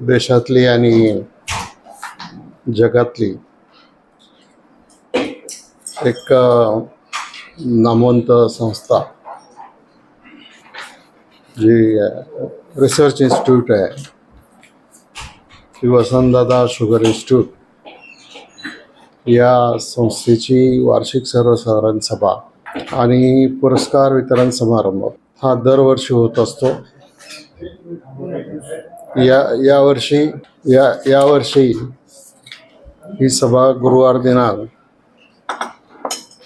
देशातली आणि जगातली एक नामवंत संस्था जी रिसर्च इन्स्टिट्यूट आहे. ती वसंतदादा शुगर इन्स्टिट्यूट या संस्थेची वार्षिक सर्वसाधारण सभा आणि पुरस्कार वितरण समारंभ हा दरवर्षी होत असतो. या यावर्षी या यावर्षी ही सभा गुरुवार दिनांक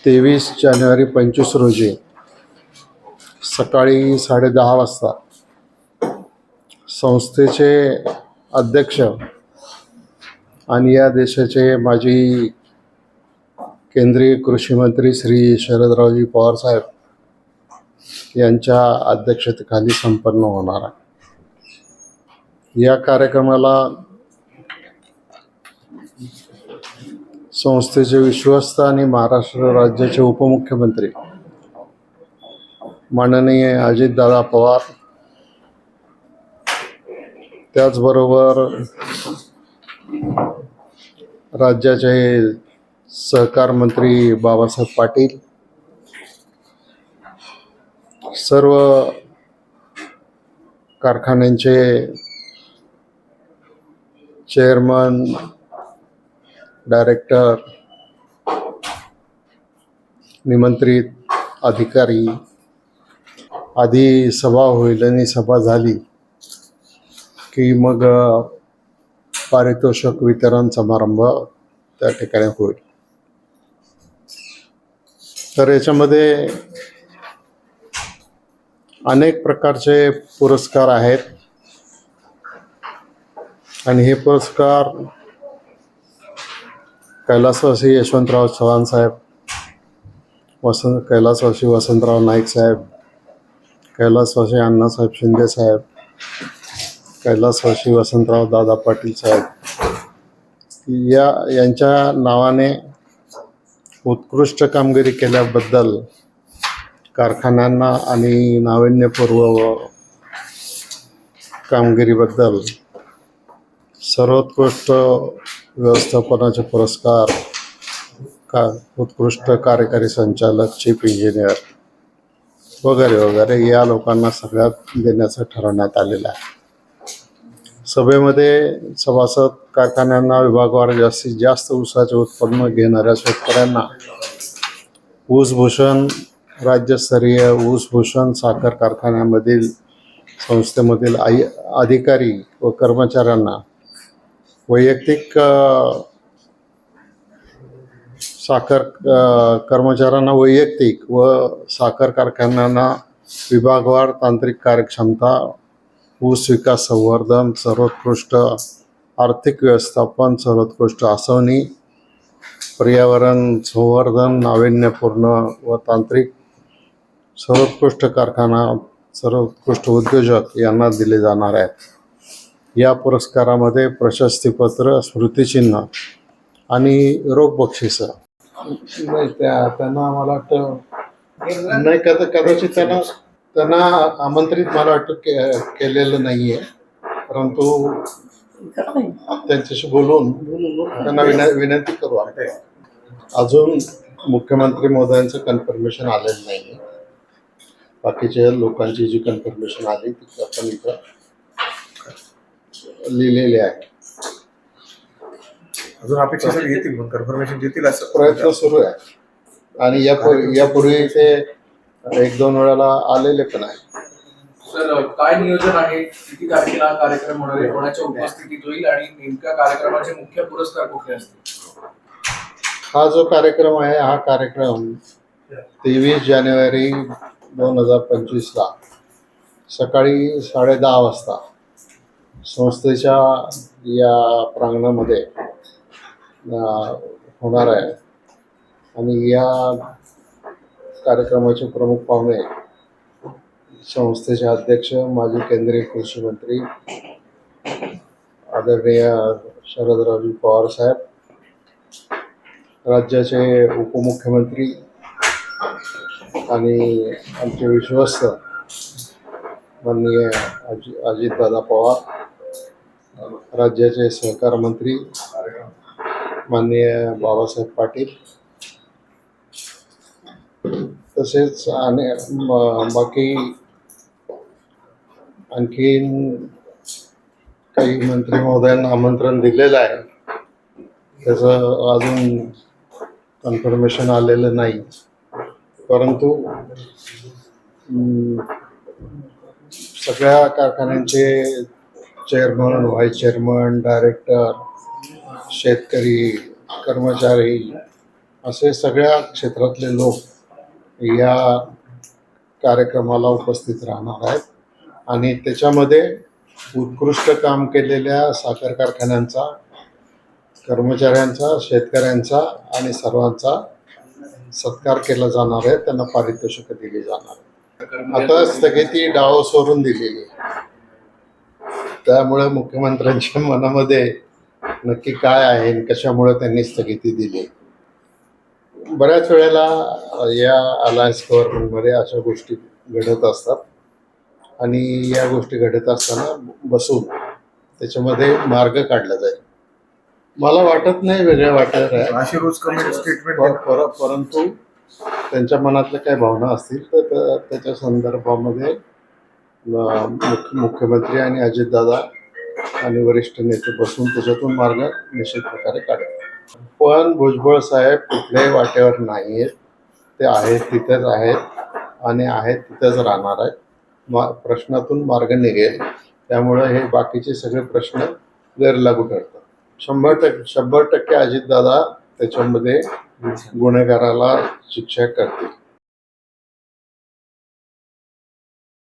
तेवीस जानेवारी पंचवीस रोजी सकाळी साडेदहा वाजता संस्थेचे अध्यक्ष आणि या देशाचे माजी केंद्रीय कृषी मंत्री श्री शरदरावजी पवार साहेब यांच्या अध्यक्षतेखाली संपन्न होणार आहे. या कार्यक्रमाला संस्थेचे विश्वस्त आणि महाराष्ट्र राज्याचे उपमुख्यमंत्री माननीय अजितदादा पवार. त्याचबरोबर राज्याचे सहकार मंत्री बाबासाहेब पाटील. सर्व कारखान्यांचे चेअरमन डायरेक्टर निमंत्रित अधिकारी आधी सभा होईल आणि सभा झाली की मग पारितोषिक वितरण समारंभ त्या ठिकाणी होईल. तर याच्यामध्ये अनेक प्रकारचे पुरस्कार आहेत. आणि हे पुरस्कार कैलासवासी यशवंतराव चव्हाण साहेब वसंत कैलासवासी वसंतराव नाईक साहेब कैलासवासी अण्णासाहेब शिंदे साहेब कैलासवासी वसंतराव दादा पाटील साहेब या यांच्या नावाने उत्कृष्ट कामगिरी केल्याबद्दल कारखान्यांना आणि नाविन्यपूर्व कामगिरीबद्दल सर्वोत्कृष्ट व्यवस्थापनाचे पुरस्कार का उत्कृष्ट कार्यकारी संचालक चीफ इंजिनियर वगैरे वगैरे या लोकांना सगळ्यात देण्याचं ठरवण्यात आलेलं आहे. सभेमध्ये सभासद कारखान्यांना विभागवार जास्तीत जास्त ऊसाचे उत्पन्न घेणाऱ्या शेतकऱ्यांना ऊसभूषण राज्यस्तरीय ऊसभूषण साखर कारखान्यामधील संस्थेमधील आई अधिकारी व कर्मचाऱ्यांना वैयक्तिक साखर कर्मचाऱ्यांना वैयक्तिक व साखर कारखान्यांना विभागवार तांत्रिक कार्यक्षमता ऊस विकास संवर्धन सर्वोत्कृष्ट आर्थिक व्यवस्थापन सर्वोत्कृष्ट आसवणी पर्यावरण संवर्धन नाविन्यपूर्ण व तांत्रिक सर्वोत्कृष्ट कारखाना सर्वोत्कृष्ट उद्योजक यांना दिले जाणार आहेत. या पुरस्कारामध्ये प्रशस्तीपत्र स्मृतिचिन्ह आणि रोख बक्षिसं. नाही त्या त्यांना मला वाटतं नाही कदा कदाचित त्यांना त्यांना आमंत्रित मला वाटतं के केलेलं नाही आहे परंतु त्यांच्याशी बोलून त्यांना विना विनंती करू आपण. अजून मुख्यमंत्री महोदयांचं कन्फर्मेशन आलेलं नाही आहे बाकीच्या लोकांची जी कन्फर्मेशन आली ती आपण इथं लिहिलेली आहे. अजून अपेक्षेसाठी येतील मग कन्फर्मेशन देतील असं. प्रयत्न सुरू आहे. आणि यापूर्वी यापूर्वी ते एक दोन वेळाला आलेले पण आहे. सर काय नियोजन आहे? किती तारखेला हा कार्यक्रम होणार आहे? कोणाच्या उपस्थितीत होईल? आणि नेमक्या कार्यक्रमाचे मुख्य पुरस्कार कुठले असतील? हा जो कार्यक्रम आहे हा कार्यक्रम तेवीस जानेवारी दोन हजार पंचवीसला सकाळी साडेदहा वाजता संस्थेच्या या प्रांगणामध्ये होणार आहे. आणि या कार्यक्रमाचे प्रमुख पाहुणे संस्थेचे अध्यक्ष माजी केंद्रीय कृषी मंत्री आदरणीय शरदराजू पवार साहेब राज्याचे उपमुख्यमंत्री आणि आमचे विश्वस्त माननीय अजि अजितदादा पवार राज्याचे सहकार मंत्री माननीय बाबासाहेब पाटील. तसेच आणि बाकी आणखीन काही मंत्री महोदयांना आमंत्रण दिलेलं आहे. त्याचं अजून कन्फर्मेशन आलेलं नाही. परंतु सगळ्या कारखान्यांचे चेअरमन व्हाईस चेअरमन डायरेक्टर शेतकरी कर्मचारी असे सगळ्या क्षेत्रातले लोक या कार्यक्रमाला उपस्थित राहणार आहेत. आणि त्याच्यामध्ये उत्कृष्ट काम केलेल्या साखर कारखान्यांचा कर्मचाऱ्यांचा शेतकऱ्यांचा आणि सर्वांचा सत्कार केला जाणार आहे. त्यांना पारितोषिकं दिली जाणार आहे आता स्थगिती डाव सोडून दिलेली आहे. त्यामुळे मुख्यमंत्र्यांच्या मनामध्ये नक्की काय आहे आणि कशामुळे त्यांनी स्थगिती दिली? बऱ्याच वेळेला या अलायन्स गव्हर्नमेंटमध्ये अशा गोष्टी घडत असतात. आणि या गोष्टी घडत असताना बसून त्याच्यामध्ये मार्ग काढला जाईल. मला वाटत नाही वेगळ्या वाटत परंतु त्यांच्या मनातल्या काही भावना असतील तर त्या- त्याच्या संदर्भामध्ये मुख्यमंत्री आणि अजितदादा आणि वरिष्ठ नेते बसून त्याच्यातून मार्ग निश्चित प्रकारे काढतात पण भुजबळ साहेब कुठल्याही वाटेवर नाही आहेत ते आहेत तिथेच आहेत आणि आहेत तिथेच राहणार आहेत. मा प्रश्नातून मार्ग निघेल. त्यामुळे हे बाकीचे सगळे प्रश्न गैरलागू ठरतात. शंभर टक्के शंभर टक्के अजितदादा त्याच्यामध्ये गुन्हेगाराला शिक्षा करतील.